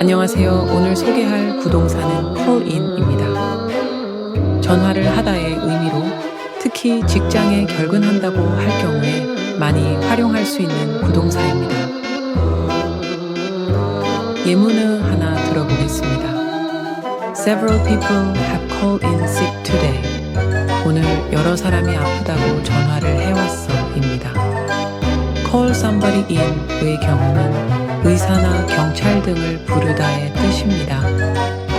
안녕하세요. 오늘 소개할 부동산은 콜인입니다. 전화를 하다의 의미로 특히 직장에 결근한다고 할 경우에 많이 활용할 수 있는 부동사입니다. 예문을 하나 들어보겠습니다. Several people have called in sick today. 오늘 여러 사람이 아프다고 전화를 해왔어입니다. Call somebody in의 경우는 의사나 경찰 등을 부르다의 뜻입니다.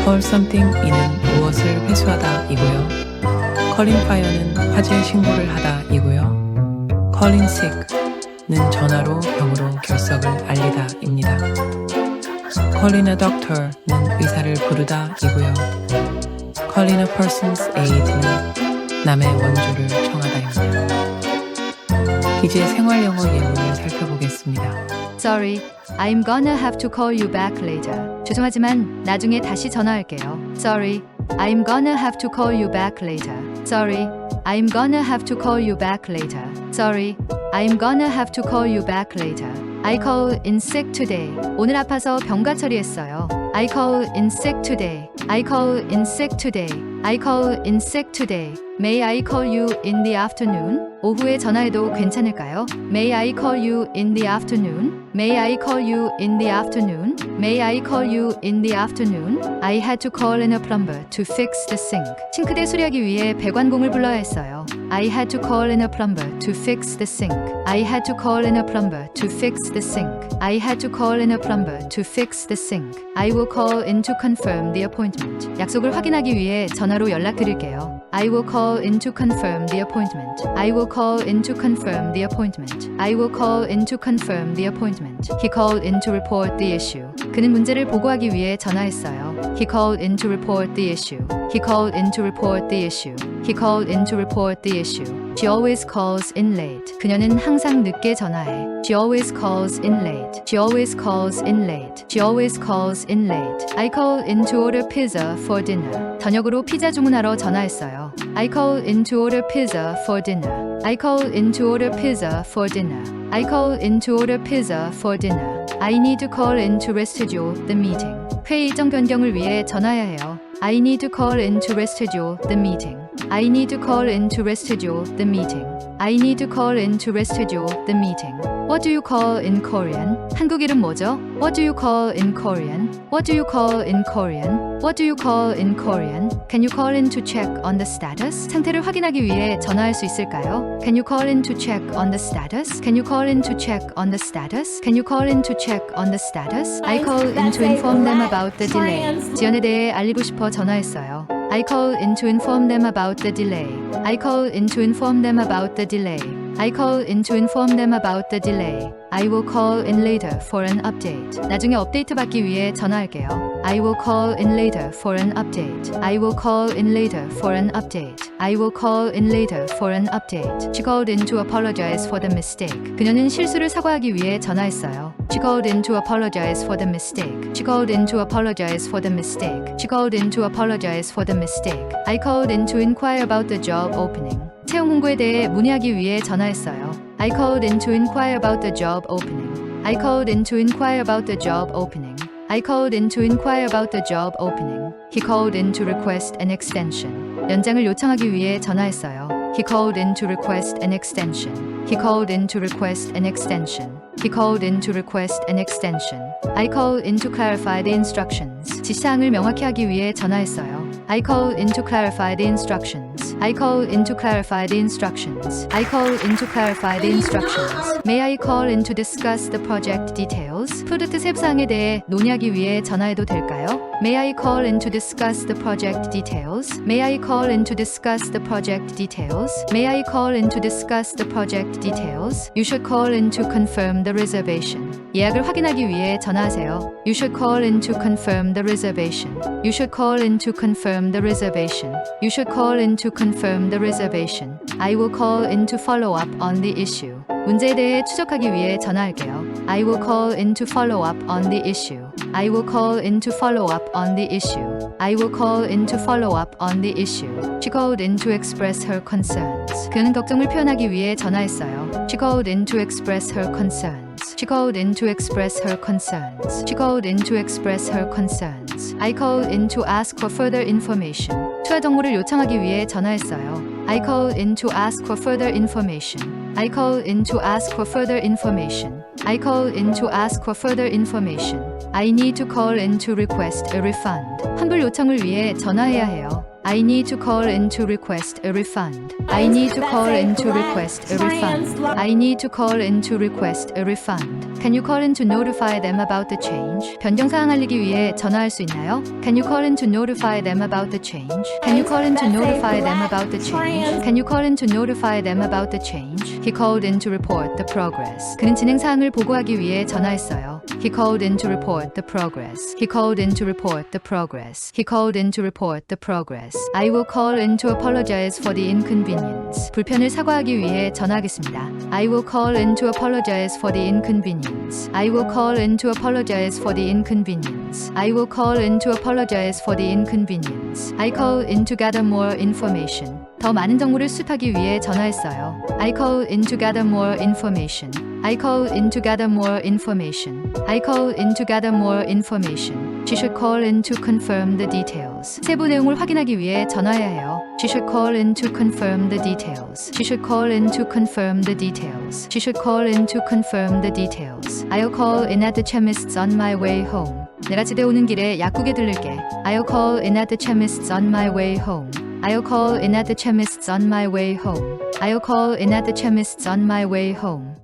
Call something in은 무엇을 회수하다 이고요. Calling fire는 화재 신고를 하다 이고요. Calling sick는 전화로 병으로 결석을 알리다 입니다. Calling a doctor는 의사를 부르다 이고요. Calling a person's aid는 남의 원조를 청하다입니다. 이제 생활 영어 예문을 살펴보겠습니다. Sorry, I'm gonna have to call you back later. 죄송하지만 나중에 다시 전화할게요. Sorry, I'm gonna have to call you back later. Sorry, I'm gonna have to call you back later. Sorry, I'm gonna have to call you back later. I call in sick today. 오늘 아파서 병가 처리했어요. I call in sick today. I call in sick today. I call in sick today. May I call you in the afternoon? 오후에 전화해도 괜찮을까요? May I call you in the afternoon? May I call you in the afternoon? May I call you in the afternoon? I had to call in a plumber to fix the sink. 싱크대 수리하기 위해 배관공을 불러야 했어요. I had to call in a plumber to fix the sink. I had to call in a plumber to fix the sink. I had to call in a plumber to fix the sink. I will call in to confirm the appointment. 약속을 확인하기 위해 전화로 연락드릴게요. I will call in to confirm the appointment. I will call in to confirm the appointment. I will call in to confirm the appointment. He called in to report the issue. 그는 문제를 보고하기 위해 전화했어요. He called in to report the issue. He called in to report the issue. He called in to report the issue. She always calls in late. 그녀는 항상 늦게 전화해. She always calls in late. She always calls in late. She always calls in late. I called in to order pizza for dinner. 저녁으로 피자 주문하러 전화했어요. I called in to order pizza for dinner. I called in to order pizza for dinner. I called in to order pizza for dinner. I need to call in to reschedule the meeting. 회의 일정 변경을 위해 전화해야 해요. I need to call in to reschedule the meeting. I need to call in to reschedule the meeting. I need to call in to reschedule the meeting. What do you call in Korean? 한국 이름 뭐죠? What do you call in Korean? What do you call in Korean? What do you call in Korean? Can you call in to check on the status? 상태를 확인하기 위해 전화할 수 있을까요? Can you call in to check on the status? Can you call in to check on the status? Can you call in to check on the status? I call in to inform them about the delay. 지연에 대해 알리고 싶어 전화했어요. I call in to inform them about the delay. I call in to inform them about the delay. I call in to inform them about the delay. I will call in later for an update. 나중에 업데이트 받기 위해 전화할게요. I will call in later for an update. I will call in later for an update. I will call in later for an update. She called in to apologize for the mistake. 그녀는 실수를 사과하기 위해 전화했어요. She called in to apologize for the mistake. She called in to apologize for the mistake. She called in to apologize for the mistake. I called in to inquire about the job opening. 채용 공고에 대해 문의하기 위해 전화했어요. I called in to inquire about the job opening. I called in to inquire about the job opening. I called in to inquire about the job opening. He called in to request an extension. 연장을 요청하기 위해 전화했어요. He called in to request an extension. He called in to request an extension. He called in to request an extension. I called in to clarify the instructions. 지시사항을 명확히 하기 위해 전화했어요. I called in to clarify the instructions. I called in to clarify the instructions. I called in to clarify the instructions. May I call in to discuss the project details? 프로젝트 세부사항에 대해 논의하기 위해 전화해도 될까요? May I call in to discuss the project details? May I call in to discuss the project details? May I call in to discuss the project details? You should call in to confirm the reservation. 예약을 확인하기 위해 전화하세요. You should call in to confirm the reservation. You should call in to confirm the reservation. You should call in to confirm the reservation. I will call in to follow up on the issue. 문제에 대해 추적하기 위해 전화할게요. I will call in to follow up on the issue. I will call in to follow up on the issue. I will call in to follow up on the issue. She called in to express her concerns. 그는 걱정을 표현하기 위해 전화했어요. She called in to express her concerns. She called in to express her concerns. She called in to express her concerns. I called in to ask for further information. 추가 정보를 요청하기 위해 전화했어요. I called in to ask for further information. I called in to ask for further information. I called in to ask for further information. I need to call in to request a refund. 환불 요청을 위해 전화해야 해요. I need to call in to request a refund. I need to call in to request a refund. I need to call in to request a refund. Can you call in to notify them about the change? 변경 사항 알리기 위해 전화할 수 있나요? Can you call in to notify them about the change? Can you call in to notify them about the change? Can you call in to notify them about the change? He called in to report the progress. 그는 진행 사항을 보고하기 위해 전화했어요. He called in to report the progress. He called in to report the progress. He called in to report the progress. I will call in to apologize for the inconvenience. 불편을 사과하기 위해 전화하겠습니다. I will call in to apologize for the Inconvenience. I will call in to apologize for the inconvenience. I will call in to apologize for the inconvenience. I call in to gather more information. 더 많은 정보를 수집하기 위해 전화했어요. I call in to gather more information. I call in to gather more information. I call in to gather more information. She should call in to confirm the details. 세부 내용을 확인하기 위해 전화해야 해요. She should call in to confirm the details. She should call in to confirm the details. She should call in to confirm the details. I'll call in at the chemist's on my way home. 내가 집에 오는 길에 약국에 들를게. I'll call in at the chemist's on my way home. I'll call in at the chemist's on my way home. I'll call in at the chemist's on my way home.